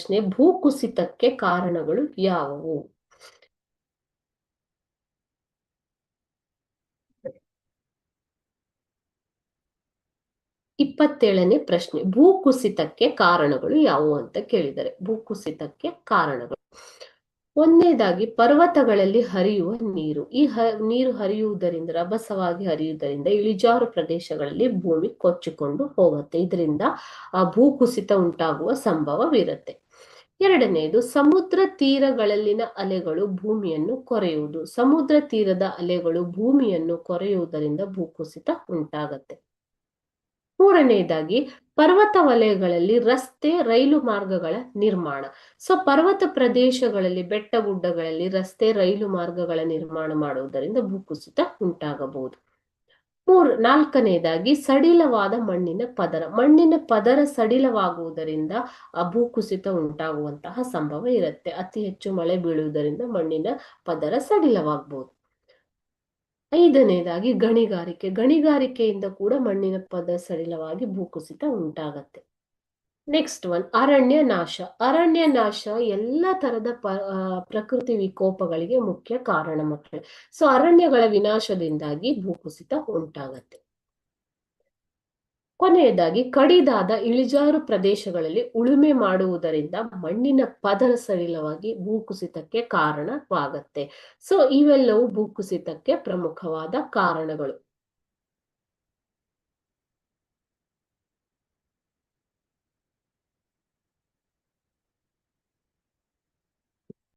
ಪ್ರಶ್ನೆ ಭೂಕುಸಿತಕ್ಕೆ ಕಾರಣಗಳು ಯಾವುವು? ಇಪ್ಪತ್ತೇಳನೇ ಪ್ರಶ್ನೆ, ಭೂಕುಸಿತಕ್ಕೆ ಕಾರಣಗಳು ಯಾವುವು ಅಂತ ಕೇಳಿದರೆ ಭೂಕುಸಿತಕ್ಕೆ ಕಾರಣಗಳು. ಒಂದನೇದಾಗಿ, ಪರ್ವತಗಳಲ್ಲಿ ಹರಿಯುವ ನೀರು. ಈ ಹ, ನೀರು ಹರಿಯುವುದರಿಂದ, ರಭಸವಾಗಿ ಹರಿಯುವುದರಿಂದ ಇಳಿಜಾರು ಪ್ರದೇಶಗಳಲ್ಲಿ ಭೂಮಿ ಕೊಚ್ಚಿಕೊಂಡು ಹೋಗುತ್ತೆ. ಇದರಿಂದ ಆ ಭೂಕುಸಿತ ಉಂಟಾಗುವ ಸಂಭವವಿರುತ್ತೆ. ಎರಡನೆಯದು ಸಮುದ್ರ ತೀರಗಳಲ್ಲಿನ ಅಲೆಗಳು ಭೂಮಿಯನ್ನು ಕೊರೆಯುವುದು. ಸಮುದ್ರ ತೀರದ ಅಲೆಗಳು ಭೂಮಿಯನ್ನು ಕೊರೆಯುವುದರಿಂದ ಭೂಕುಸಿತ ಉಂಟಾಗತ್ತೆ. ಮೂರನೆಯದಾಗಿ ಪರ್ವತ ವಲಯಗಳಲ್ಲಿ ರಸ್ತೆ, ರೈಲು ಮಾರ್ಗಗಳ ನಿರ್ಮಾಣ. ಸೊ, ಪರ್ವತ ಪ್ರದೇಶಗಳಲ್ಲಿ, ಬೆಟ್ಟ ಗುಡ್ಡಗಳಲ್ಲಿ ರಸ್ತೆ, ರೈಲು ಮಾರ್ಗಗಳ ನಿರ್ಮಾಣ ಮಾಡುವುದರಿಂದ ಭೂಕುಸಿತ ಉಂಟಾಗಬಹುದು. ಮೂರ್ ನಾಲ್ಕನೆಯದಾಗಿ ಸಡಿಲವಾದ ಮಣ್ಣಿನ ಪದರ. ಮಣ್ಣಿನ ಪದರ ಸಡಿಲವಾಗುವುದರಿಂದ ಭೂಕುಸಿತ ಉಂಟಾಗುವಂತಹ ಸಂಭವ ಇರುತ್ತೆ. ಅತಿ ಹೆಚ್ಚು ಮಳೆ ಬೀಳುವುದರಿಂದ ಮಣ್ಣಿನ ಪದರ ಸಡಿಲವಾಗಬಹುದು ಐದನೇದಾಗಿ ಗಣಿಗಾರಿಕೆ. ಗಣಿಗಾರಿಕೆಯಿಂದ ಕೂಡ ಮಣ್ಣಿನ ಪದರ ಸಡಿಲವಾಗಿ ಭೂಕುಸಿತ ಉಂಟಾಗತ್ತೆ. ನೆಕ್ಸ್ಟ್ ಒನ್ ಅರಣ್ಯ ನಾಶ ಅರಣ್ಯ ನಾಶ ಎಲ್ಲ ತರದ ಪ ಪ್ರಕೃತಿ ವಿಕೋಪಗಳಿಗೆ ಮುಖ್ಯ ಕಾರಣ ಮಕ್ಕಳು. ಸೊ ಅರಣ್ಯಗಳ ವಿನಾಶದಿಂದಾಗಿ ಭೂಕುಸಿತ ಉಂಟಾಗತ್ತೆ. ಕೊನೆಯದಾಗಿ, ಕಡಿದಾದ ಇಳಿಜಾರು ಪ್ರದೇಶಗಳಲ್ಲಿ ಉಳುಮೆ ಮಾಡುವುದರಿಂದ ಮಣ್ಣಿನ ಪದರ ಸಡಿಲವಾಗಿ ಭೂಕುಸಿತಕ್ಕೆ ಕಾರಣವಾಗತ್ತೆ. ಸೊ ಇವೆಲ್ಲವೂ ಭೂಕುಸಿತಕ್ಕೆ ಪ್ರಮುಖವಾದ ಕಾರಣಗಳು.